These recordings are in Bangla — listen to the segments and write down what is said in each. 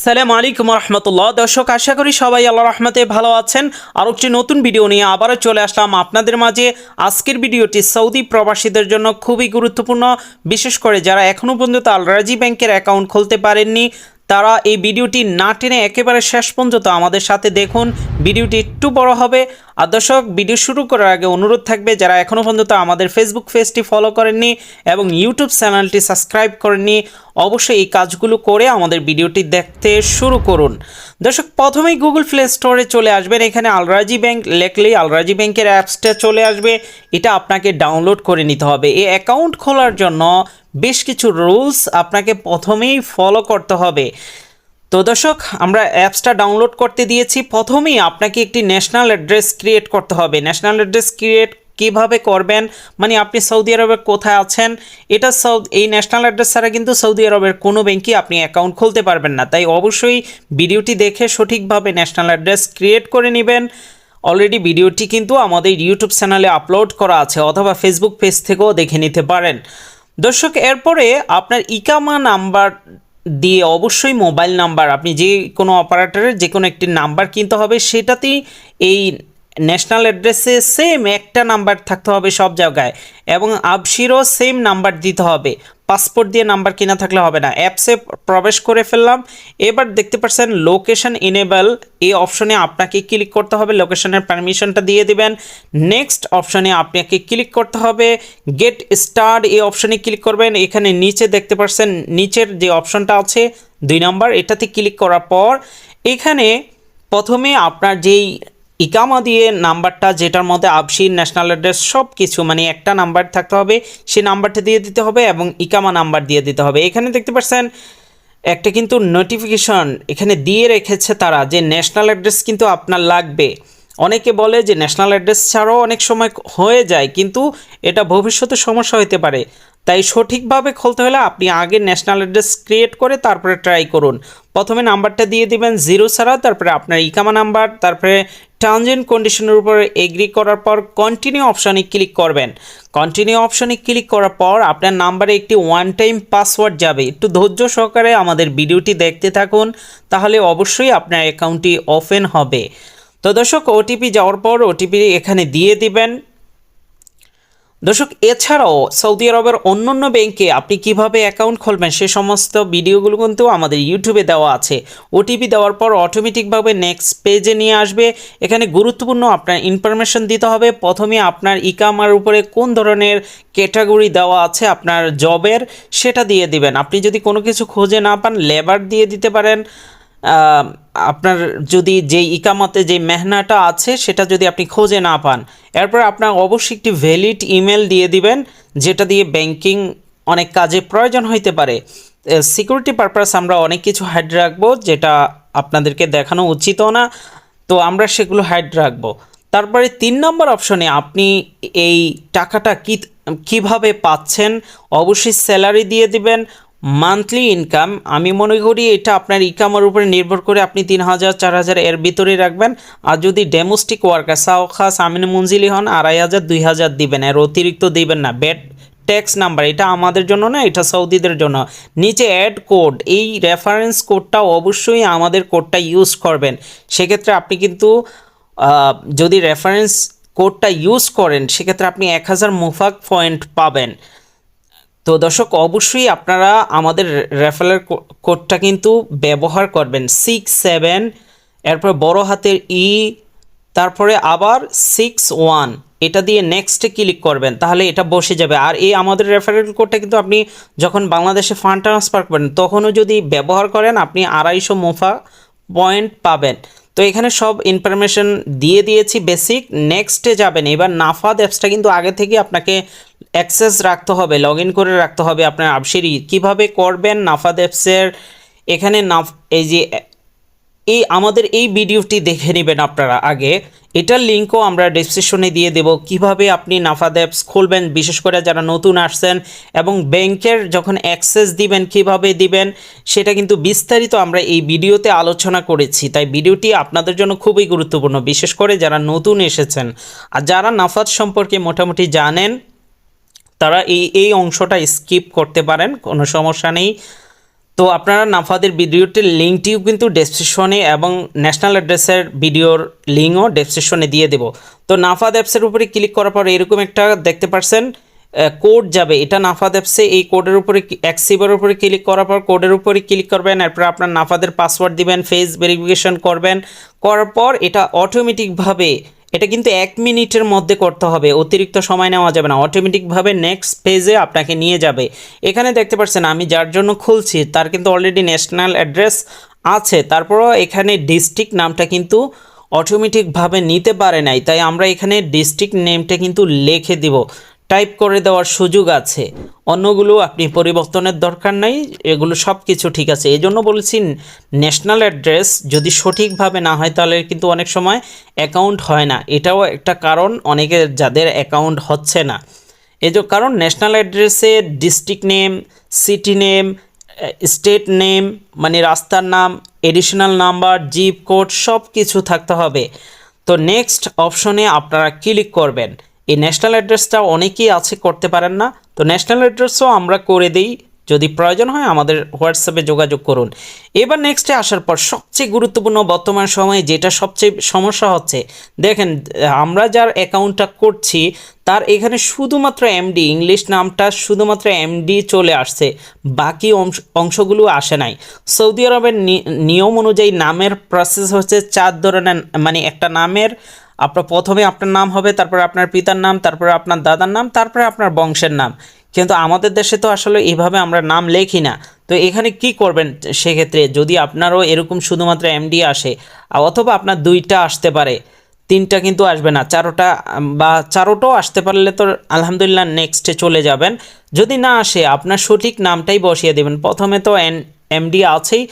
আসসালামু আলাইকুম রহমতুল্লাহ দর্শক, আশা করি সবাই আল্লাহ রহমতে ভালো আছেন। আর একটি নতুন ভিডিও নিয়ে আবারও চলে আসলাম আপনাদের মাঝে। আজকের ভিডিওটি সৌদি প্রবাসীদের জন্য খুবই গুরুত্বপূর্ণ। বিশেষ করে যারা এখনও পর্যন্ত আলরাজি ব্যাংকের অ্যাকাউন্ট খুলতে পারেননি, তারা এই ভিডিওটি না টেনে একেবারে শেষ পর্যন্ত আমাদের সাথে দেখুন। ভিডিওটি একটু বড় হবে। আর দর্শক ভিডিও শুরু করার আগে অনুরোধ থাকবে, যারা এখনও পর্যন্ত আমাদের ফেসবুক পেজটি ফলো করেননি এবং ইউটিউব চ্যানেলটি সাবস্ক্রাইব করেননি, অবশ্যই এই কাজগুলো করে আমাদের ভিডিওটি দেখতে শুরু করুন। দর্শক, প্রথমেই গুগল প্লে স্টোরে চলে আসবেন। এখানে আলরাজি ব্যাংক লেখলেই আলরাজি ব্যাংকের অ্যাপসটা চলে আসবে। এটা আপনাকে ডাউনলোড করে নিতে হবে। এই অ্যাকাউন্ট খোলার জন্য বেশ কিছু রুলস আপনাকে প্রথমেই ফলো করতে হবে। তো দর্শক, আমরা অ্যাপসটা ডাউনলোড করতে দিয়েছি। প্রথমেই আপনাকে একটি ন্যাশনাল অ্যাড্রেস ক্রিয়েট করতে হবে। ন্যাশনাল অ্যাড্রেস ক্রিয়েট কীভাবে করবেন? মানে আপনি সৌদি আরবে কোথায় আছেন? এটা সৌ এই ন্যাশনাল অ্যাড্রেস ছাড়া কিন্তু সৌদি আরবের কোনো ব্যাংকে আপনি অ্যাকাউন্ট খুলতে পারবেন না। তাই অবশ্যই ভিডিওটি দেখে সঠিকভাবে ন্যাশনাল অ্যাড্রেস ক্রিয়েট করে নেবেন। অলরেডি ভিডিওটি কিন্তু আমাদের ইউটিউব চ্যানেলে আপলোড করা আছে, অথবা ফেসবুক পেজ থেকেও দেখে নিতে পারেন। দর্শক, এরপরে আপনার ইকামা নাম্বার দিয়ে অবশ্যই মোবাইল নাম্বার, আপনি যে কোনো অপারেটরের যে কোনো একটি নাম্বার কিনতে হবে, সেটাতেই এই ন্যাশনাল অ্যাড্রেসে সেম একটা নাম্বার থাকতে হবে সব জায়গায় এবং আবশিরও সেম নাম্বার দিতে হবে। পাসপোর্ট দিয়ে নাম্বার কিনা থাকলে হবে না। অ্যাপসে প্রবেশ করে ফেললাম। এবার দেখতে পাচ্ছেন লোকেশন ইনেবল এই অপশনে আপনাকে ক্লিক করতে হবে। লোকেশনের পারমিশনটা দিয়ে দিবেন। নেক্সট অপশনে আপনাকে ক্লিক করতে হবে। গেট স্টার্ট এই অপশনে ক্লিক করবেন। এখানে নিচে দেখতে পাচ্ছেন, নিচের যে অপশনটা আছে, দুই নাম্বার, এটাতে ক্লিক করার পর এখানে প্রথমে আপনার যেই ইকামা দিয়ে নাম্বারটা যেটার মধ্যে আবসির ন্যাশনাল অ্যাড্রেস সব কিছু মানে একটা নাম্বার থাকতে হবে, সেই নাম্বারটা দিয়ে দিতে হবে এবং ইকামা নাম্বার দিয়ে দিতে হবে। এখানে দেখতে পাচ্ছেন, একটা কিন্তু নোটিফিকেশন এখানে দিয়ে রেখেছে তারা যে ন্যাশনাল অ্যাড্রেস কিন্তু আপনার লাগবে। অনেকে বলে যে ন্যাশনাল অ্যাড্রেস ছাড়াও অনেক সময় হয়ে যায়, কিন্তু এটা ভবিষ্যতে সমস্যা হতে পারে। তাই সঠিকভাবে খুলতে হলে আপনি আগে ন্যাশনাল অ্যাড্রেস ক্রিয়েট করে তারপরে ট্রাই করুন। প্রথমে নাম্বারটা দিয়ে দিবেন জিরো ছাড়া, তারপরে আপনার ইকামা নাম্বার, তারপরে অ্যান্ড কন্ডিশনের উপর এগ্রি করার পর কন্টিনিউ অপশানে ক্লিক করবেন। কন্টিনিউ অপশানে ক্লিক করার পর আপনার নাম্বারে একটি ওয়ান টাইম পাসওয়ার্ড যাবে। একটু ধৈর্য সহকারে আমাদের ভিডিওটি দেখতে থাকুন, তাহলে অবশ্যই আপনার অ্যাকাউন্টটি ওপেন হবে। তো দর্শক ওটিপি যাওয়ার পর ওটিপি এখানে দিয়ে দিবেন। দর্শক, এছাড়াও সৌদি আরবের অন্যান্য ব্যাংকে আপনি কীভাবে অ্যাকাউন্ট খুলবেন সে সমস্ত ভিডিওগুলো কিন্তু আমাদের ইউটিউবে দেওয়া আছে। ওটিপি দেওয়ার পর অটোমেটিকভাবে নেক্সট পেজে নিয়ে আসবে। এখানে গুরুত্বপূর্ণ আপনার ইনফরমেশন দিতে হবে। প্রথমে আপনার ইকামার উপরে কোন ধরনের ক্যাটাগরি দেওয়া আছে আপনার জবের সেটা দিয়ে দিবেন। আপনি যদি কোনো কিছু খুঁজে না পান লেবার দিয়ে দিতে পারেন। আপনার যদি যে ইকামতে যে মেহনাটা আছে, সেটা যদি আপনি খোঁজে না পান, এরপর আপনার অবশ্যই একটি ভ্যালিড ইমেল দিয়ে দিবেন, যেটা দিয়ে ব্যাংকিং অনেক কাজে প্রয়োজন হইতে পারে। সিকিউরিটি পারপাস আমরা অনেক কিছু হাইড রাখব, যেটা আপনাদেরকে দেখানো উচিতও না, তো আমরা সেগুলো হাইড রাখব। তারপরে তিন নম্বর অপশনে আপনি এই টাকাটা কি, কীভাবে পাচ্ছেন, অবশ্যই স্যালারি দিয়ে দিবেন মান্থলি ইনকাম আমি মনে করি এটা আপনার ইনকামের উপরে নির্ভর করে আপনি তিন হাজার, চার হাজার এর ভিতরে রাখবেন। আর যদি ডোমেস্টিক ওয়ার্কার সাওখাস আমিন মঞ্জিলি হন, আড়াই হাজার, দুই হাজার দিবেন। এর অতিরিক্ত দিবেন না। বেড ট্যাক্স নাম্বার এটা আমাদের জন্য না, এটা সৌদিদের জন্য। নিচে অ্যাড কোড এই রেফারেন্স কোডটা অবশ্যই আমাদের কোডটা ইউজ করবেন। সেক্ষেত্রে আপনি কিন্তু যদি রেফারেন্স কোডটা ইউজ করেন, সেক্ষেত্রে আপনি এক হাজার মুফাক পয়েন্ট পাবেন। তো দর্শক, অবশ্যই আপনারা আমাদের রেফারেল কোডটা কিন্তু ব্যবহার করবেন। সিক্স সেভেন এরপর বড় হাতের ই তারপরে আবার সিক্স ওয়ান এটা দিয়ে নেক্সটে ক্লিক করবেন, তাহলে এটা বসে যাবে। আর এই আমাদের রেফারেল কোডটা কিন্তু আপনি যখন বাংলাদেশে ফান্ড ট্রান্সফার করবেন, তখনও যদি ব্যবহার করেন, আপনি আড়াইশো মুফা পয়েন্ট পাবেন। তো এখানে সব ইনফরমেশন দিয়ে দিয়েছি বেসিক নেক্সটে যাবেন, এবার নাফাদ অ্যাপসটা কিন্তু আগে থেকে আপনাকে অ্যাক্সেস রাখতে হবে লগ করে রাখতে হবে আপনার আবসিরি কীভাবে করবেন নাফাদ অ্যাপসের এখানে নাফ এই যে এই আমাদের এই ভিডিওটি দেখে নেবেন আপনারা আগে। এটার লিঙ্কও আমরা ডিসক্রিপশনে দিয়ে দেব। কীভাবে আপনি নাফাদ অ্যাপস খুলবেন, বিশেষ করে যারা নতুন আসছেন এবং ব্যাংকের যখন অ্যাক্সেস দিবেন, কীভাবে দিবেন, সেটা কিন্তু বিস্তারিত আমরা এই ভিডিওতে আলোচনা করেছি। তাই ভিডিওটি আপনাদের জন্য খুবই গুরুত্বপূর্ণ, বিশেষ করে যারা নতুন এসেছেন। আর যারা নাফাদ সম্পর্কে মোটামুটি জানেন, তারা এই এই অংশটা স্কিপ করতে পারেন, কোনো সমস্যা নেই। তো আপনারা নাফাদের ভিডিওটির লিঙ্কটিও কিন্তু ডেসক্রিপশনে এবং ন্যাশনাল অ্যাড্রেসের ভিডিওর লিঙ্কও ডেসক্রিপশনে দিয়ে দেবো। তো নাফাদ অ্যাপসের উপরে ক্লিক করার পর এরকম একটা দেখতে পারছেন কোড যাবে। এটা নাফাদ অ্যাপসে এই কোডের উপরে অ্যাক্সিভের উপরে ক্লিক করার পর কোডের উপরে ক্লিক করবেন, এরপর আপনার নাফাদের পাসওয়ার্ড দিবেন ফেস ভেরিফিকেশন করবেন। করার পর এটা অটোমেটিকভাবে এটা কিন্তু এক মিনিটের মধ্যে করতে হবে, অতিরিক্ত সময় নেওয়া যাবে না। অটোমেটিকভাবে নেক্সট পেজে আপনাকে নিয়ে যাবে। এখানে দেখতে পাচ্ছেন, আমি যার জন্য খুলছি, তার কিন্তু অলরেডি ন্যাশনাল অ্যাড্রেস আছে। তারপরও এখানে ডিস্ট্রিক্ট নামটা কিন্তু অটোমেটিকভাবে নিতে পারে নাই। তাই আমরা এখানে ডিস্ট্রিক্ট নেমটা কিন্তু লিখে দিব। টাইপ করে দেওয়ার সুযোগ আছে। অন্যগুলো আপনি পরিবর্তনের দরকার নাই, এগুলো সব কিছু ঠিক আছে। এই জন্য বলেছি ন্যাশনাল অ্যাড্রেস যদি সঠিকভাবে না হয়, তাহলে কিন্তু অনেক সময় অ্যাকাউন্ট হয় না। এটাও একটা কারণ অনেকের যাদের অ্যাকাউন্ট হচ্ছে না। এই যে কারণ ন্যাশনাল অ্যাড্রেসে district name city name state name মানে রাস্তার নাম এডিশনাল নাম্বার জিপ কোড সব কিছু থাকতে হবে। তো নেক্সট অপশনে আপনারা ক্লিক করবেন। এই ন্যাশনাল অ্যাড্রেসটা অনেকেই আছে করতে পারেন না। তো ন্যাশনাল অ্যাড্রেসও আমরা করে দিই। যদি প্রয়োজন হয় আমাদের হোয়াটসঅ্যাপে যোগাযোগ করুন। এবার নেক্সটে আসার পর সবচেয়ে গুরুত্বপূর্ণ বর্তমান সময়ে যেটা সবচেয়ে সমস্যা হচ্ছে, দেখেন, আমরা যার অ্যাকাউন্টটা করছি, তার এখানে শুধুমাত্র এমডি ইংলিশ নামটা শুধুমাত্র এমডি চলে আসছে। বাকি অংশ অংশগুলো আসে নাই। সৌদি আরবের নিয়ম অনুযায়ী নামের প্রসেস হচ্ছে চার ধরনের মানে একটা নামের আপনার প্রথমে আপনার নাম হবে, তারপর আপনার পিতার নাম, তারপরে আপনার দাদার নাম, তারপরে আপনার বংশের নাম। কিন্তু আমাদের দেশে তো আসলে এইভাবে আমরা নাম লেখি না। তো এখানে কি করবেন সেক্ষেত্রে? যদি আপনারও এরকম শুধুমাত্র এমডি আসে, অথবা আপনার দুইটা আসতে পারে, তিনটা কিন্তু আসবে না, চারোটা, বা চারোটাও আসতে পারলে তো আলহামদুলিল্লাহ নেক্সটে চলে যাবেন। যদি না আসে, আপনার সঠিক নামটাই বসিয়ে দেবেন। প্রথমে তো এন এমডি আছেই,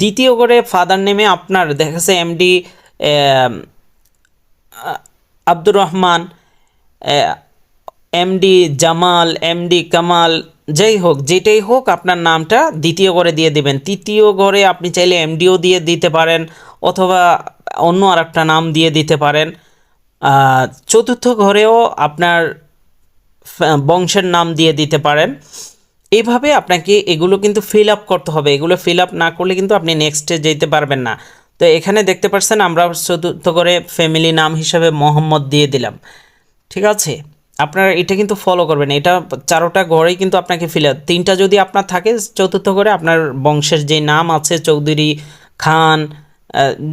দ্বিতীয় করে ফাদার নেমে আপনার দেখা যাচ্ছে MD Abdur Rahman MD Jamal MD Kamal, যাই হোক, যেটাই হোক, আপনার নামটা দ্বিতীয় ঘরে দিয়ে দিবেন। তৃতীয় ঘরে আপনি চাইলে এমডিও দিয়ে দিতে পারেন, অথবা অন্য আর একটা নাম দিয়ে দিতে পারেন। চতুর্থ ঘরেও আপনার বংশের নাম দিয়ে দিতে পারেন। এইভাবে আপনাকে এগুলো কিন্তু ফিল আপ করতে হবে। এগুলো ফিল আপ না করলে কিন্তু আপনি নেক্সটে যেতে পারবেন না। তো এখানে দেখতে পাচ্ছেন আমরা চতুর্থ করে ফ্যামিলি নাম হিসাবে মোহাম্মদ দিয়ে দিলাম। ঠিক আছে? আপনারা এটা কিন্তু ফলো করবেন। এটা চারোটা ঘরেই কিন্তু আপনাকে ফিল তিনটা যদি আপনার থাকে, চতুর্থ করে আপনার বংশের যে নাম আছে, চৌধুরী খান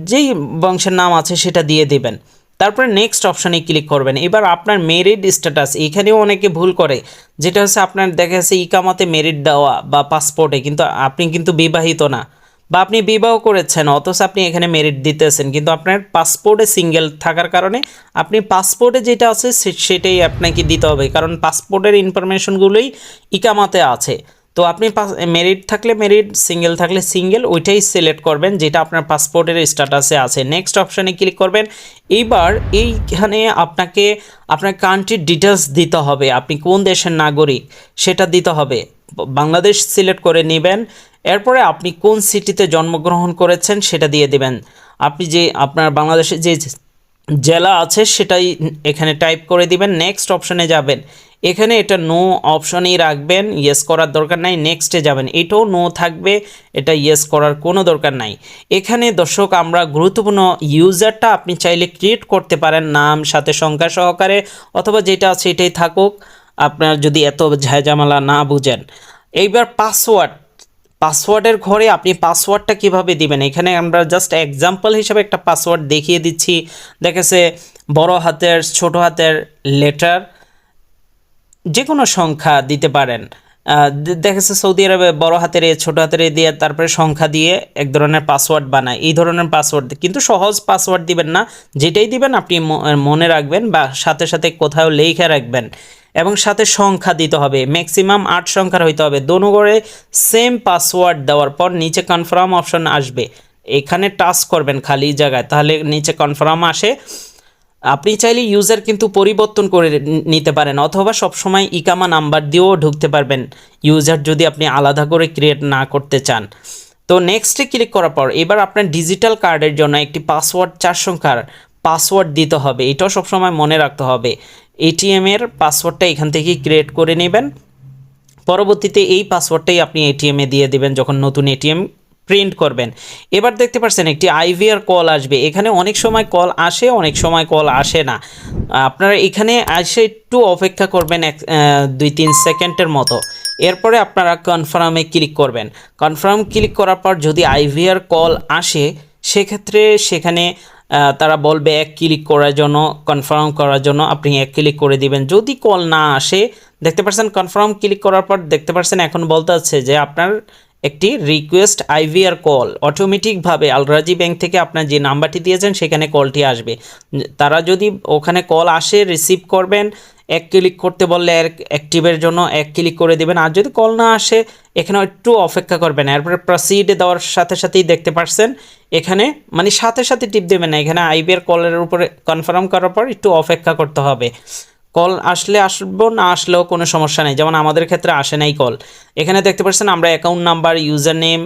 যেই বংশের নাম আছে সেটা দিয়ে দিবেন। তারপরে নেক্সট অপশানে ক্লিক করবেন। এবার আপনার মেরিট স্ট্যাটাস এখানেও অনেকে ভুল করে। যেটা হচ্ছে আপনার দেখা যাচ্ছে ইকামাতে মেরিট দেওয়া বা পাসপোর্টে কিন্তু আপনি কিন্তু বিবাহিত না। বা আপনি বিবাহ করেছেন, অথচ আপনি এখানে মেরিট দিতেছেন, কিন্তু আপনার পাসপোর্টে সিঙ্গেল থাকার কারণে আপনি পাসপোর্টে যেটা আছে সেটাই আপনাকে দিতে হবে, কারণ পাসপোর্টের ইনফরমেশনগুলোই ইকামাতে আছে। তো আপনি মেরিট থাকলে মেরিট সিঙ্গেল থাকলে সিঙ্গেল ওইটাই সিলেক্ট করবেন, যেটা আপনার পাসপোর্টের স্ট্যাটাসে আছে। নেক্সট অপশানে ক্লিক করবেন, এইবার এইখানে আপনাকে, আপনার কান্ট্রির ডিটেলস দিতে হবে, আপনি কোন দেশের নাগরিক, সেটা দিতে হবে। বাংলাদেশ সিলেক্ট করে নেবেন এরপরে আপনি কোন সিটিতে জন্মগ্রহণ করেছেন সেটা দিয়ে দেবেন। আপনি যে আপনার বাংলাদেশে যে জেলা আছে সেটাই এখানে টাইপ করে দিবেন, নেক্সট অপশনে যাবেন। এখানে এটা নো অপশনেই রাখবেন ইয়েস করার দরকার নাই নেক্সটে যাবেন। এটাও নো থাকবে, এটা ইয়েস করার কোনো দরকার নাই। এখানে দর্শক, আমরা গুরুত্বপূর্ণ ইউজারটা আপনি চাইলে ক্রিয়েট করতে পারেন, নাম, সাথে সংখ্যা সহকারে, অথবা যেটা আছে এটাই থাকুক। আপনার যদি এত ঝাঁঝামেলা না বুঝেন। এইবার পাসওয়ার্ড পাসওয়ার্ডের ঘরে আপনি পাসওয়ার্ডটা কীভাবে দিবেন? এখানে আমরা জাস্ট এক্সাম্পল হিসেবে একটা পাসওয়ার্ড দেখিয়ে দিচ্ছি। দেখেছে, বড় হাতের, ছোট হাতের লেটার যে কোনো সংখ্যা দিতে পারেন। আহ, দে- দেখা যাচ্ছে সৌদি আরবে বড় হাতের এ ছোট হাতের এ দিয়ে তারপরে সংখ্যা দিয়ে এক ধরনের পাসওয়ার্ড বানায়। এই ধরনের পাসওয়ার্ড কিন্তু সহজ পাসওয়ার্ড দিবেন না। যেটাই দিবেন আপনি মনে রাখবেন বা সাথে সাথে কোথাও লেখা রাখবেন। এবং সাথে সংখ্যা দিতে হবে। ম্যাক্সিমাম আট সংখ্যার হইতে হবে। দোনো করে সেম পাসওয়ার্ড দেওয়ার পর নিচে কনফার্ম অপশন আসবে। এখানে টাচ করবেন খালি জায়গায়। তাহলে নিচে কনফার্ম আসে। আপনি চাইলে ইউজার কিন্তু পরিবর্তন করে নিতে পারেন, অথবা সবসময় ইকামা নাম্বার দিয়েও ঢুকতে পারবেন। ইউজার যদি আপনি আলাদা করে ক্রিয়েট না করতে চান। তো নেক্সটে ক্লিক করার পর, এবার আপনার ডিজিটাল কার্ডের জন্য একটি পাসওয়ার্ড চার সংখ্যার পাসওয়ার্ড দিতে হবে। এটাও সবসময় মনে রাখতে হবে। এটিএম এর পাসওয়ার্ডটা এখান থেকেই ক্রিয়েট করে নেবেন। পরবর্তীতে এই পাসওয়ার্ডটাই আপনি এটিএমে দিয়ে দেবেন, যখন নতুন এটিএম প্রিন্ট করবেন। এবার দেখতে পাচ্ছেন একটি আইভিআর কল আসবে। এখানে অনেক সময় কল আসে, অনেক সময় কল আসে না। আপনারা এখানে এসে একটু অপেক্ষা করবেন এক দুই, তিন সেকেন্ডের মতো। এরপরে আপনারা কনফার্মে ক্লিক করবেন। কনফার্ম ক্লিক করার পর যদি আইভিআর কল আসে, সেক্ষেত্রে সেখানে তারা বলবে এক ক্লিক করার জন্য কনফার্ম করার জন্য আপনি এক ক্লিক করে দিবেন। যদি কল না আসে, দেখতে পাচ্ছেন কনফার্ম ক্লিক করার পর দেখতে পাচ্ছেন এখন বলতে হচ্ছে যে আপনার একটি রিকোয়েস্ট আইভিআর কল অটোমেটিকভাবে আলরাজি ব্যাংক থেকে আপনার যে নাম্বারটি দিয়েছেন, সেখানে কলটি আসবে। তারা যদি ওখানে কল আসে রিসিভ করবেন, এক ক্লিক করতে বললে অ্যাক্টিভের জন্য এক ক্লিক করে দেবেন। আর যদি কল না আসে এখানে একটু অপেক্ষা করবেন। এরপরে প্রসিড দেওয়ার সাথে সাথেই দেখতে পাচ্ছেন এখানে মানে সাথে সাথে টিপ দেবেন না। এখানে আইবিআর কলের উপরে কনফার্ম করার পর একটু অপেক্ষা করতে হবে। কল আসলে আসব, না আসলেও কোনো সমস্যা নেই। যেমন আমাদের ক্ষেত্রে আসে নাই কল। এখানে দেখতে পাচ্ছেন আমরা account number user name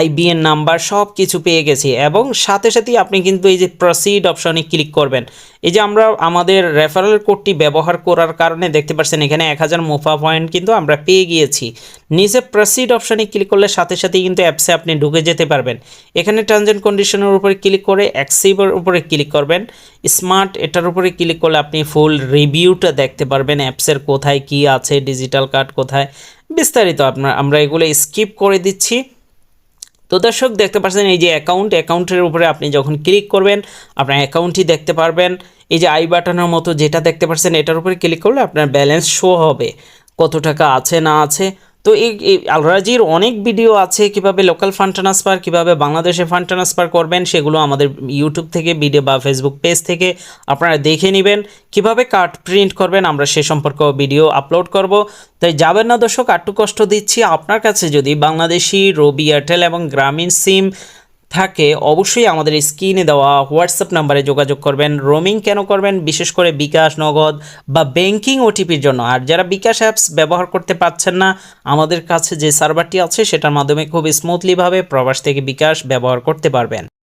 IBN number সব কিছু পেয়ে গেছি এবং সাথে সাথেই আপনি কিন্তু এই যে প্রসিড অপশনে ক্লিক করবেন। এই যে আমরা আমাদের রেফারেল কোডটি ব্যবহার করার কারণে দেখতে পাচ্ছেন এখানে এক হাজার মুফা পয়েন্ট কিন্তু আমরা পেয়ে গিয়েছি। নিচে প্রসিড অপশনে ক্লিক করলে সাথে সাথেই কিন্তু অ্যাপসে আপনি ঢুকে যেতে পারবেন। এখানে অ্যান্ড কন্ডিশনের উপরে ক্লিক করে অ্যাক্সিভের উপরে ক্লিক করবেন। স্মার্ট এটার উপরে ক্লিক করলে আপনি ফুল রিভিউটা দেখতে পারবেন অ্যাপসের কোথায় কি আছে ডিজিটাল কার্ড কোথায়। বিস্তারিত আপনার, আমরা এগুলো স্কিপ করে দিচ্ছি। তো দর্শক, দেখতে পাচ্ছেন এই যে অ্যাকাউন্ট অ্যাকাউন্টের উপরে আপনি যখন ক্লিক করবেন, আপনার অ্যাকাউন্টটি দেখতে পারবেন। এই যে আই বাটনের মতো যেটা দেখতে পাচ্ছেন, এটার উপরে ক্লিক করলে আপনার ব্যালেন্স শো হবে। কত টাকা আছে না আছে তো এই আলরাজির অনেক ভিডিও আছে কীভাবে লোকাল ফান্ড ট্রান্সফার কীভাবে বাংলাদেশে ফান্ড ট্রান্সফার করবেন, সেগুলো আমাদের ইউটিউব থেকে ভিডিও বা ফেসবুক পেজ থেকে আপনারা দেখে নেবেন। কীভাবে কার্ড প্রিন্ট করবেন, আমরা সে সম্পর্কে ভিডিও আপলোড করব। তাই যাবেন না দর্শক আটটু কষ্ট দিচ্ছি। আপনার কাছে যদি বাংলাদেশি, রবি, এয়ারটেল এবং গ্রামীণ সিম থাকে, অবশ্যই আমাদের স্ক্রিনে দেওয়া হোয়াটসঅ্যাপ নাম্বারে যোগাযোগ করবেন। রোমিং কেন করবেন? বিশেষ করে বিকাশ, নগদ বা ব্যাংকিং ওটিপির জন্য। আর যারা বিকাশ অ্যাপস ব্যবহার করতে পারছেন না, আমাদের কাছে যে সার্ভারটি আছে, সেটার মাধ্যমে খুব স্মুথলিভাবে প্রবাস থেকে বিকাশ ব্যবহার করতে পারবেন।